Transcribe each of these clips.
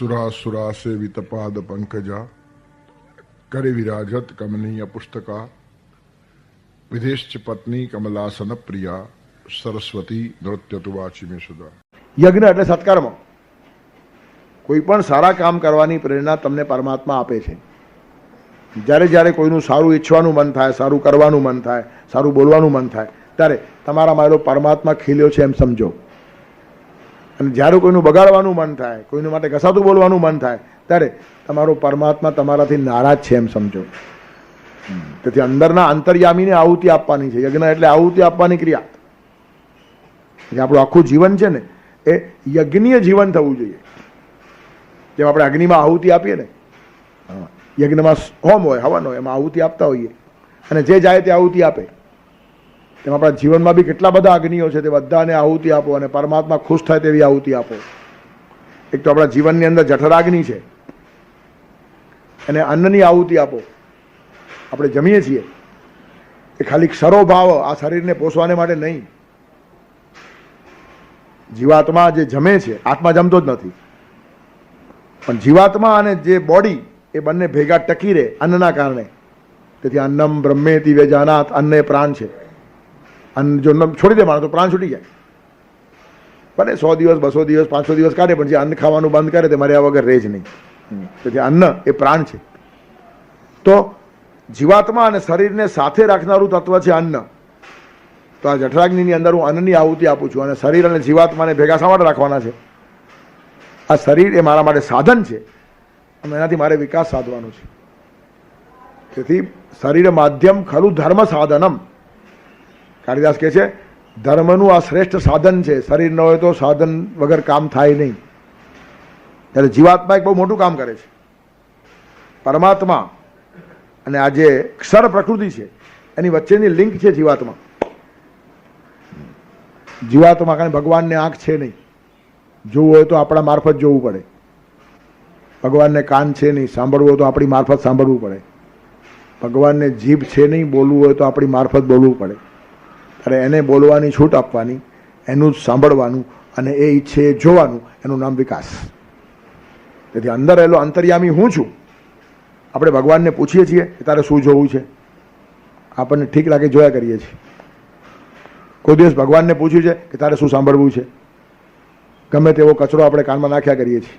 સુરાસુરા સે વિતપાદ પંકજા કરે વિરાજત કમનીય પુસ્તકા વિદેશ પત્ની કમલાસન પ્રિયા સરસ્વતી નૃત્ય તુવાચી મે સુધા યજ્ઞ એટલે સત્કર્મ. કોઈ પણ સારા કામ કરવાની પ્રેરણા તમને પરમાત્મા આપે છે. જ્યારે જ્યારે કોઈનું સારું ઈચ્છવાનું મન થાય, સારું કરવાનું મન થાય, સારું બોલવાનું મન થાય, ત્યારે તમારામાં એલો પરમાત્મા ખીલ્યો છે એમ સમજો. અને જ્યારે કોઈનું બગાડવાનું મન થાય, કોઈનું માટે ઘસાતું બોલવાનું મન થાય, ત્યારે તમારો પરમાત્મા તમારાથી નારાજ છે એમ સમજો. તેથી અંદરના અંતર્યામીને આહુતિ આપવાની છે, યજ્ઞ એટલે આહુતિ આપવાની ક્રિયા. જે આપણું આખું જીવન છે ને, એ યજ્ઞીય જીવન થવું જોઈએ. જેમ આપણે અગ્નિમાં આહુતિ આપીએ ને યજ્ઞમાં હોમ હોય, હવન હોય, એમાં આહુતિ આપતા હોઈએ. અને જે જાય તે આહુતિ આપે. તેમ આપણા જીવનમાં બી કેટલા બધા અગ્નિઓ છે તે બધાને આહુતિ આપો અને પરમાત્મા ખુશ થાય તેવી આહુતિ આપો. એક તો આપણા જીવનની અંદર જઠરાગ્નિ છે. અને અન્નની આહુતિ આપો. આપણે જમીએ છીએ. એ ખાલી ક્ષરો ભાવ આ શરીરને પોષવાને માટે નહીં. જીવાત્મા જે જમે છે, આત્મા જમતો જ નથી. પણ જીવાત્મા અને જે બોડી એ બંને ભેગા ટકી રહે અન્નના કારણે. તેથી અન્નમ બ્રહ્મેતિ વેજાનાથ અન્ન એ પ્રાણ છે. અન્ન જો છોડી દે માણસ તો પ્રાણ છૂટી જાય. ભલે સો દિવસ, બસો દિવસ, પાંચસો દિવસ કાઢે, પણ જે અન્ન ખાવાનું બંધ કરે તે મર્યા વગર રહે જ નહીં. તેથી અન્ન એ પ્રાણ છે. તો જીવાત્મા અને શરીરને સાથે રાખનારું તત્વ છે અન્ન. તો આ જઠરાગ્નિની અંદર હું અન્નની આહુતિ આપું છું અને શરીર અને જીવાત્માને ભેગા શા માટે રાખવાના છે? આ શરીર એ મારા માટે સાધન છે. અને એનાથી મારે વિકાસ સાધવાનો છે. તેથી શરીર માધ્યમ ખરું ધર્મ સાધનમ. કાલિદાસ કહે છે, ધર્મનું આ શ્રેષ્ઠ સાધન છે. શરીર ન હોય તો સાધન વગર કામ થાય નહીં. ત્યારે જીવાત્મા એક બહુ મોટું કામ કરે છે. પરમાત્મા અને આ જે ક્ષર પ્રકૃતિ છે, એની વચ્ચેની લિંક છે જીવાત્મા. જીવાત્મા કારણ ભગવાનને આંખ છે નહીં. જોવું હોય તો આપણા મારફત જોવું પડે. ભગવાનને કાન છે નહીં. સાંભળવું હોય તો આપણી મારફત સાંભળવું પડે. ભગવાનને જીભ છે નહીં, બોલવું હોય તો આપણી મારફત બોલવું પડે. અરે એને બોલવાની, છૂટ આપવાની, એનું જ સાંભળવાનું અને એ ઈચ્છે એ જોવાનું, એનું નામ વિકાસ. તેથી અંદર રહેલો અંતર્યામી હું છું? આપણે ભગવાનને પૂછીએ છીએ કે તારે શું જોવું છે? આપણને ઠીક લાગે જોયા કરીએ છીએ. કોઈ દિવસ ભગવાનને પૂછ્યું છે કે તારે શું સાંભળવું છે? ગમે તેવો કચરો આપણે કાનમાં નાખ્યા કરીએ છીએ.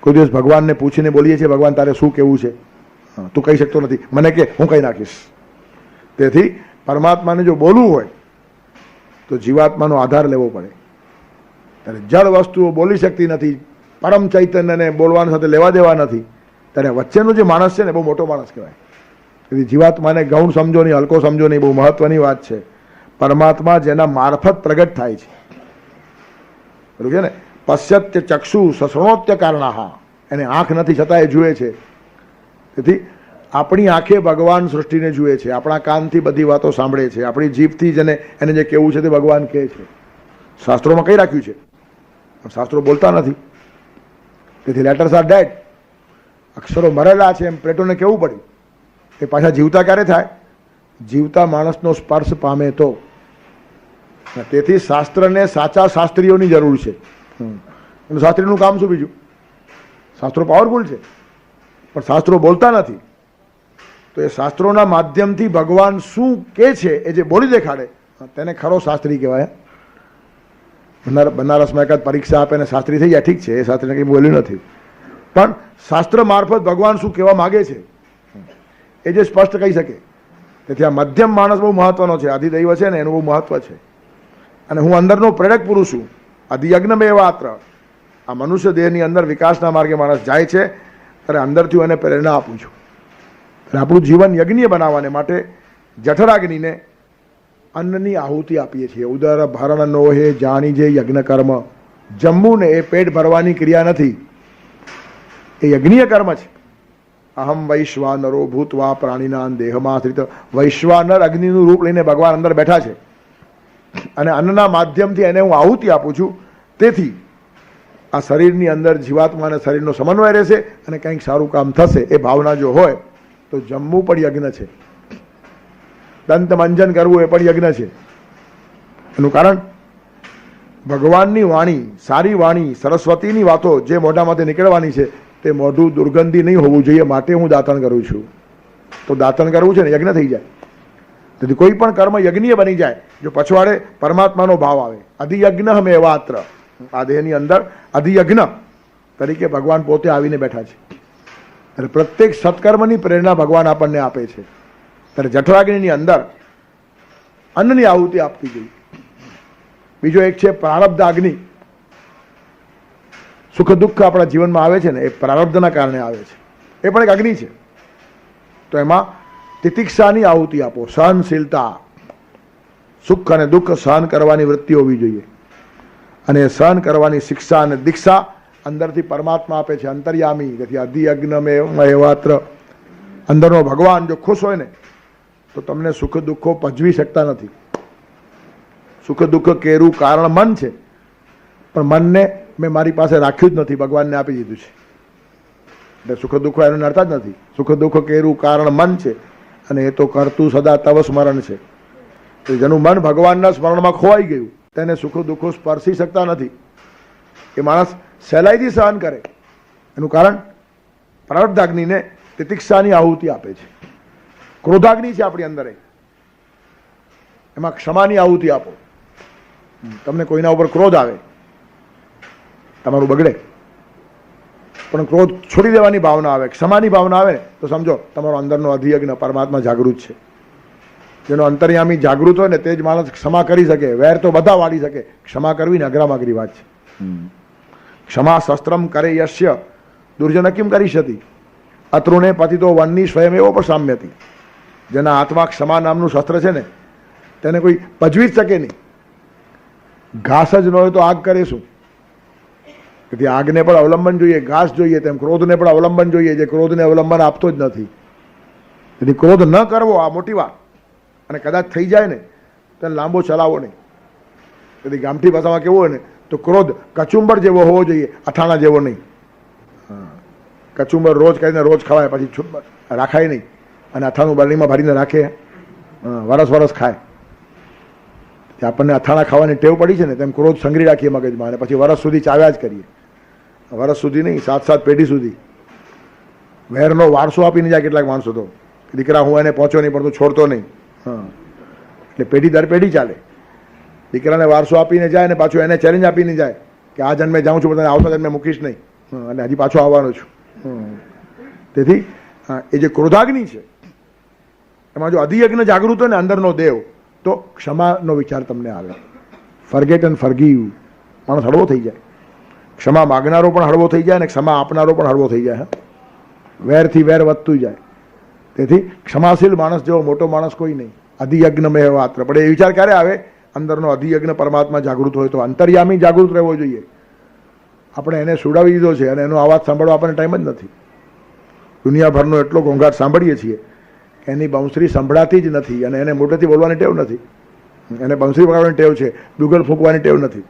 કોઈ દિવસ ભગવાનને પૂછીને બોલીએ છીએ, ભગવાન તારે શું કહેવું છે? તું કહી શકતો નથી. મને કે, હું કહી નાખીશ. તેથી પરમાત્માને જો બોલવું હોય, તો જીવાત્માનો આધાર લેવો પડે. ત્યારે જળ વસ્તુઓ બોલી શકતી નથી, પરમ ચૈતન્યને બોલવાની સાથે લેવા દેવા નથી. ત્યારે વચ્ચેનો જે માણસ છે ને બહુ મોટો માણસ કહેવાય. તેથી જીવાત્માને ગૌણ સમજો નહીં, હલકો સમજો નહીં બહુ મહત્વની વાત છે. પરમાત્મા જેના મારફત પ્રગટ થાય છે. બરોબર છે ને? પશ્ચત્ય ચક્ષુ સસણોત્ય કારણાહા. એને આંખ નથી, છતાં એ જુએ છે. તેથી આપણી આંખે ભગવાન સૃષ્ટિને જુએ છે, આપણા કાનથી બધી વાતો સાંભળે છે, આપણી જીભથી જેને એને જે કહેવું છે તે ભગવાન કહે છે. શાસ્ત્રોમાં કઈ રાખ્યું છે? શાસ્ત્રો બોલતા નથી. તેથી લેટર્સ આર ડેડ અક્ષરો મરેલા છે એમ પ્લેટોને કહેવું પડ્યું એ પાછા જીવતા ક્યારે થાય? જીવતા માણસનો સ્પર્શ પામે તો. તેથી શાસ્ત્રને સાચા શાસ્ત્રીઓની જરૂર છે. શાસ્ત્રીનું કામ શું બીજું? શાસ્ત્રો પાવરફુલ છે. પણ શાસ્ત્રો બોલતા નથી. તો એ શાસ્ત્રોના માધ્યમથી ભગવાન શું કે છે એ જે બોલી દેખાડે, તેને ખરો શાસ્ત્રી કહેવાય. બનાર, બનારસમાં એકાદ પરીક્ષા આપે ને શાસ્ત્રી થઈ જાય ઠીક છે, એ શાસ્ત્રીને કંઈ બોલ્યું નથી. પણ શાસ્ત્ર મારફત ભગવાન શું કહેવા માગે છે? એ જે સ્પષ્ટ કહી શકે. તેથી આ મધ્યમ માણસ બહુ મહત્વનો છે આદિદૈવ છે ને એનું બહુ મહત્વ છે. અને હું અંદરનો પ્રેરક પુરુષ છું. અધિયજ્ઞ વાત્ર આ મનુષ્ય દેહની અંદર વિકાસના માર્ગે માણસ જાય છે, ત્યારે અંદરથી હું એને પ્રેરણા આપું છું. અને આપણું જીવન યજ્ઞ બનાવવાને માટે જઠરાગ્નિને અન્નની આહુતિ આપીએ છીએ. ઉદર, ભરણ નોહે જાણી જે યજ્ઞ કર્મ જમવું ને એ પેટ ભરવાની ક્રિયા નથી. એ યજ્ઞીય કર્મ છે. અહમ વૈશ્વાનરો ભૂતવા પ્રાણીના દેહમાં આશ્રિત વૈશ્વાનર અગ્નિનું રૂપ લઈને ભગવાન અંદર બેઠા છે. અને અન્નના માધ્યમથી એને હું આહુતિ આપું છું. તેથી આ શરીરની અંદર જીવાત્મા અને શરીરનો સમન્વય રહેશે અને કંઈક સારું કામ થશે. એ ભાવના જો હોય તો જમવું પણ યજ્ઞ છે. દંત મંજન કરવું એ પણ યજ્ઞ છે. એનું કારણ? ભગવાનની વાણી, સારી વાણી, સરસ્વતીની વાતો જે મોઢામાંથી નીકળવાની છે, તે મોઢું દુર્ગંધી નહીં હોવું જોઈએ, માટે હું દાતણ કરું છું. તો દાતણ કરવું છે ને, યજ્ઞ થઈ જાય. તેથી કોઈ પણ કર્મ યજ્ઞીય બની જાય, જો પછવાડે પરમાત્માનો ભાવ આવે. અધિયજ્ઞ હમે એવાત્ર આ દેહની અંદર અધિયજ્ઞ તરીકે ભગવાન પોતે આવીને બેઠા છે. એટલે પ્રત્યેક સત્કર્મની પ્રેરણા ભગવાન આપણને આપે છે. ત્યારે જઠરાગ્નિની અંદર અન્નની આહુતિ આપવી જોઈએ. બીજો એક છે પ્રારબ્ધ અગ્નિ. સુખ દુઃખ આપણા જીવનમાં આવે છે ને, એ પ્રારબ્ધના કારણે આવે છે. એ પણ એક અગ્નિ છે. તો એમાં તિતિક્ષાની આહુતિ આપો, સહનશીલતા. સુખ અને દુઃખ સહન કરવાની વૃત્તિ હોવી જોઈએ. અને સહન કરવાની શિક્ષા અને દીક્ષા અંદરથી પરમાત્મા આપે છે, અંતર્યામી, તેથી અધિયજ્ઞ મેવાત્ર અંદરનો ભગવાન જો ખુશ હોય ને, તો તમને સુખ દુઃખો પજવી શકતા નથી. સુખ દુઃખ કેરું કારણ મન છે, પણ મનને મેં મારી પાસે રાખ્યું જ નથી, ભગવાનને આપી દીધું છે. એટલે સુખ દુઃખ એનું નડતા જ નથી. સુખ દુઃખ કેરું કારણ મન છે, અને એ તો કરતું સદા તવ સ્મરણ છે. જેનું મન ભગવાનના સ્મરણમાં ખોવાઈ ગયું, તેને સુખ દુઃખો સ્પર્શી શકતા નથી. એ માણસ સહેલાઈથી સહન કરે. એનું કારણ પ્રારબ્ધાગ્નિને તિતિક્ષાની આહુતિ આપે છે. ક્રોધાગ્નિ છે આપણી અંદર. એમાં ક્ષમાની આહુતિ આપો. તમને કોઈના ઉપર ક્રોધ આવે, તમારું બગડે. પણ ક્રોધ છોડી દેવાની ભાવના આવે, ક્ષમાની ભાવના આવે તો સમજો, તમારો અંદરનો અધિયજ્ઞ પરમાત્મા જાગૃત છે. જેનો અંતર્યામી જાગૃત હોય ને, તે જ માણસ ક્ષમા કરી શકે, વેર તો બધા વાળી શકે, ક્ષમા કરવી ને અઘરામાં અઘરી વાત છે. ક્ષમા શસ્ત્રમ કરે યશ્ય. દુર્જન કિમ કરી શતી અતૃણે પતિતો વનની સ્વયં એવો પણ સામ્યતી જેના હાથમાં ક્ષમા નામનું શસ્ત્ર છે ને, તેને કોઈ પજવી જ શકે નહીં. ઘાસ જ ન હોય તો આગ કરે શું? તેથી આગને પણ અવલંબન જોઈએ, ઘાસ જોઈએ, તેમ ક્રોધને પણ અવલંબન જોઈએ, જે ક્રોધને અવલંબન આપતો જ નથી. તેથી ક્રોધ ન કરવો, આ મોટી વાત. અને કદાચ થઈ જાય ને, તો લાંબો ચલાવો નહીં. તેથી ગામઠી ભાષામાં કેવું હોય ને તો ક્રોધ કચુંબર જેવો હોવો જોઈએ, અથાણા જેવો નહીં. કચુંબર રોજ કરીને રોજ ખવાય, પછી રાખાય નહીં. અને અથાણું બરણીમાં ભરીને રાખે. વરસ વરસ ખાય. આપણને અથાણા ખાવાની ટેવ પડી છે ને, તેમ ક્રોધ સંગ્રહી રાખીએ મગજમાં અને પછી વરસ સુધી ચાવ્યા જ કરીએ. વરસ સુધી નહીં, સાત સાત પેઢી સુધી. વેરનો વારસો આપીને જાય કેટલાક માણસો તો. દીકરા હું એને પહોંચ્યો નહીં પણ તું છોડતો નહીં. હા. એટલે પેઢી દર પેઢી ચાલે. દીકરાને વારસો આપીને જાય ને પાછું એને ચેલેન્જ આપીને જાય કે આ જન્મે જાઉં છું, પણ આવતા જન્મે મૂકીશ નહીં. અને હજી પાછો આવવાનો છું. તેથી એ જે ક્રોધાગ્નિ છે, એમાં જો અધિયજ્ઞ જાગૃત હોય ને અંદરનો દેવ, તો ક્ષમાનો વિચાર તમને આવે. ફર્ગેટ એન્ડ ફર્ગીવ માણસ હળવો થઈ જાય. ક્ષમા માગનારો પણ હળવો થઈ જાય અને ક્ષમા આપનારો પણ હળવો થઈ જાય વેરથી વેર વધતું જાય. તેથી, ક્ષમાશીલ માણસ જેવો મોટો માણસ કોઈ નહીં. અધિયજ્ઞ મેં માત્ર. પણ એ વિચાર ક્યારે આવે? અંદરનો અધિયજ્ઞ પરમાત્મા જાગૃત હોય તો અંતર્યામી જાગૃત રહેવો જોઈએ. આપણે એને સુડાવી દીધો છે અને એનો અવાજ સાંભળવા આપણને ટાઈમ જ નથી. દુનિયાભરનો એટલો ઘોંઘાટ સાંભળીએ છીએ કે એની બંસરી સંભળાતી જ નથી અને એને મોટેથી બોલવાની ટેવ નથી. એને બંસરી વગાડવાની ટેવ છે બ્યુગલ ફૂંકવાની ટેવ નથી.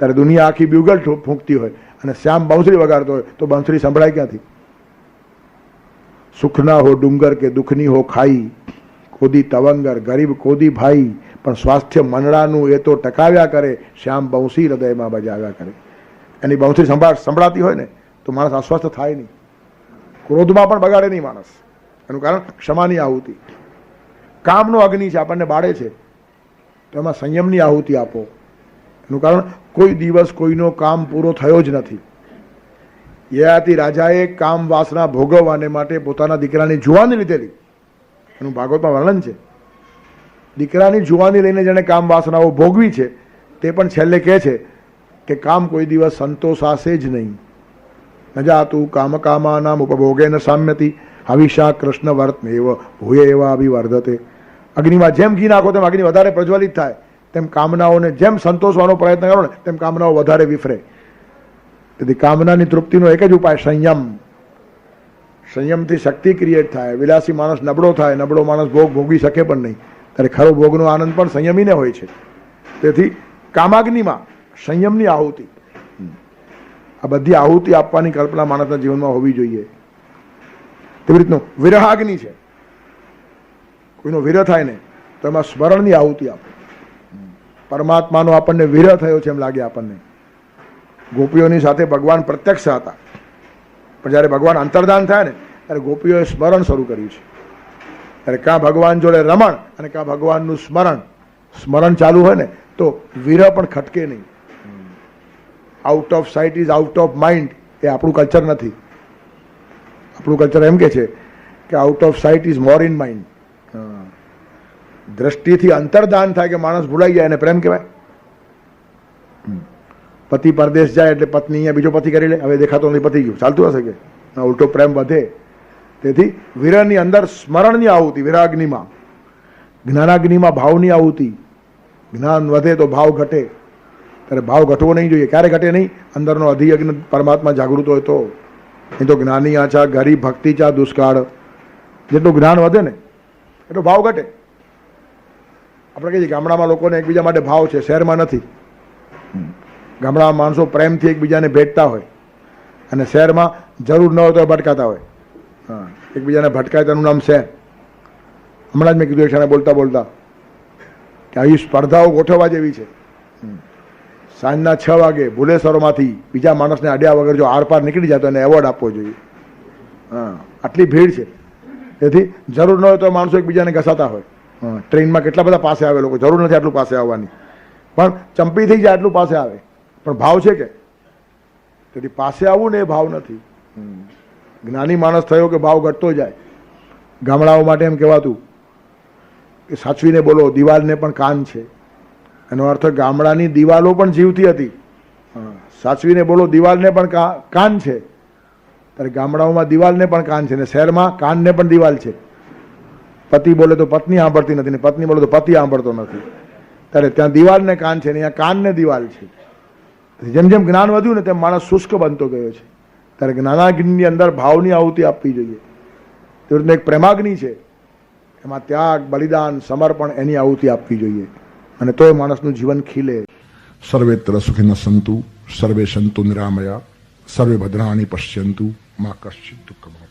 ત્યારે દુનિયા આખી બ્યુગલ ફૂંકતી હોય અને શ્યામ બંસરી વગાડતો હોય તો બંસરી સંભળાય ક્યાંથી? સુખના હો ડુંગર કે દુઃખની હો ખાઈ કોદી તવંગર, ગરીબ કોદી ભાઈ, પણ સ્વાસ્થ્ય મંડળાનું એ તો ટકાવ્યા કરે, શ્યામ બંસી હૃદયમાં બજાવ્યા કરે. એની બંશી સંભાળ સંભળાતી હોય ને, તો માણસ અસ્વસ્થ થાય નહીં. ક્રોધમાં પણ બગાડે નહીં માણસ. એનું કારણ ક્ષમાની આહુતિ. કામનો અગ્નિ છે, આપણને બાળે છે. તો એમાં સંયમની આહુતિ આપો. એનું કારણ કોઈ દિવસ કોઈનો કામ પૂરો થયો જ નથી. યયાતિ રાજાએ કામ વાસના ભોગવવાને માટે પોતાના દીકરાની જુવાની લીધેલી. એનું ભાગવતમાં વર્ણન છે. દીકરાની જુવાની લઈને જેણે કામ વાસનાઓ ભોગવી છે, તે પણ છેલ્લે કહે છે કે કામ કોઈ દિવસ સંતોષાશે જ નહીં. ન જાતું કામ કામાનામ ઉપભોગેન સામ્યતી, હવિષા કૃષ્ણ વર્તમેવ, ભૂય એવા અભિવર્ધતે. અગ્નિમાં જેમ ઘી નાખો તેમ અગ્નિ વધારે પ્રજ્વલિત થાય. તેમ કામનાઓને જેમ સંતોષવાનો પ્રયત્ન કરો ને, તેમ કામનાઓ વધારે વિફરે. તેથી કામનાની તૃપ્તિનો એક જ ઉપાય સંયમ. સંયમથી શક્તિ ક્રિએટ થાય, વિલાસી માણસ નબળો થાય, નબળો માણસ ભોગ ભોગવી શકે પણ નહીં. ત્યારે ખરો ભોગનો આનંદ પણ સંયમીને હોય છે. તેથી કામાગ્નિમાં સંયમની આહુતિ. આ બધી આહુતિ આપવાની કલ્પના માણસના જીવનમાં હોવી જોઈએ. તેવી રીતનું વિરહાગ્નિ છે. કોઈનો વિરહ થાય ને તો એમાં સ્મરણની આહુતિ આપો. પરમાત્માનો આપણને વિરહ થયો છે એમ લાગે આપણને. ગોપીઓની સાથે ભગવાન પ્રત્યક્ષ હતા. પણ જ્યારે ભગવાન અંતર્ધાન થાય ને ત્યારે ગોપીઓએ સ્મરણ શરૂ કર્યું છે. ત્યારે કાં ભગવાન જોડે રમણ અને કાં ભગવાનનું સ્મરણ? સ્મરણ ચાલુ હોય ને, તો વિરહ પણ ખટકે નહીં. Out of sight is out of mind એ આપણું કલ્ચર નથી. આપણું કલ્ચર એમ કે છે કે out of sight is more in mind દ્રષ્ટિથી અંતરદાન થાય કે માણસ ભૂલાઈ જાય એને પ્રેમ કહેવાય. પતિ પરદેશ જાય એટલે પત્ની અહીંયા બીજો પતિ કરી લે. હવે દેખાતો નથી, પતિ ગયું. ચાલતું હશે કે? ઉલટો પ્રેમ વધે. તેથી વિરહની અંદર સ્મરણની આહુતિ, વિરાગ્નિમાં. જ્ઞાનાગ્નિમાં ભાવની આહુતિ. જ્ઞાન વધે તો ભાવ ઘટે. ત્યારે ભાવ ઘટવો નહીં જોઈએ. ક્યારે ઘટે નહીં? અંદરનો અધિયજ્ઞ પરમાત્મા જાગૃત હોય તો. નહીં તો જ્ઞાની આછા ગરીબ, ભક્તિ ચા દુષ્કાળ. જેટલું જ્ઞાન વધે ને, એટલો ભાવ ઘટે. આપણે કહીએ ગામડામાં લોકોને એકબીજા માટે ભાવ છે, શહેરમાં નથી. ગામડામાં માણસો પ્રેમથી એકબીજાને ભેટતા હોય. અને શહેરમાં જરૂર ન હોય તો ભટકાતા હોય. હા. એકબીજાને ભટકાય તેનું નામ શહેર હમણાં જ મેં કીધું છે બોલતા બોલતા કે આવી સ્પર્ધાઓ ગોઠવવા જેવી છે. સાંજના છ વાગે ભુલેસરોમાંથી બીજા માણસને અડ્યા વગર જો આરપાર નીકળી જાય તો એને એવોર્ડ આપવો જોઈએ. હા. આટલી ભીડ છે. તેથી જરૂર ન હોય તો માણસો એકબીજાને ઘસાતા હોય. ટ્રેનમાં કેટલા બધા પાસે આવે લોકો. જરૂર નથી આટલું પાસે આવવાની. પણ ચંપી થઈ જાય આટલું પાસે આવે. પણ ભાવ છે કે? તેથી પાસે આવવું ને એ ભાવ નથી. જ્ઞાની માણસ થયો કે ભાવ ઘટતો જાય. ગામડાઓ માટે એમ કહેવાતું કે સાચવીને બોલો, દિવાલને પણ કાન છે. એનો અર્થ ગામડાની દિવાલો પણ જીવતી હતી. સાચવીને બોલો, દિવાલને પણ કાન છે. ત્યારે ગામડાઓમાં દિવાલને પણ કાન છે ને શહેરમાં કાનને પણ દિવાલ છે. પતિ બોલે તો પત્ની સાંભળતી નથી ને પત્ની બોલે તો પતિ સાંભળતો નથી. ત્યારે ત્યાં દિવાલને કાન છે ને, અહીંયા કાનને દિવાલ છે. જેમ જેમ જ્ઞાન વધ્યું ને તેમ માણસ શુષ્ક બનતો ગયો છે. ત્યારે જ્ઞાનાગ્નિની અંદર ભાવની આહુતિ આપવી જોઈએ. તેવી રીતના એક પ્રેમાગ્નિ છે. એમાં ત્યાગ, બલિદાન, સમર્પણ એની આહુતિ આપવી જોઈએ. અને તો એ માણસનું જીવન ખીલે. સર્વેત્ર સુખિન સંતુ, સર્વે સંતુ નિરામયા, સર્વે ભદ્રાણી પશ્યંતુ, માં કશ્ચિત દુઃખમ.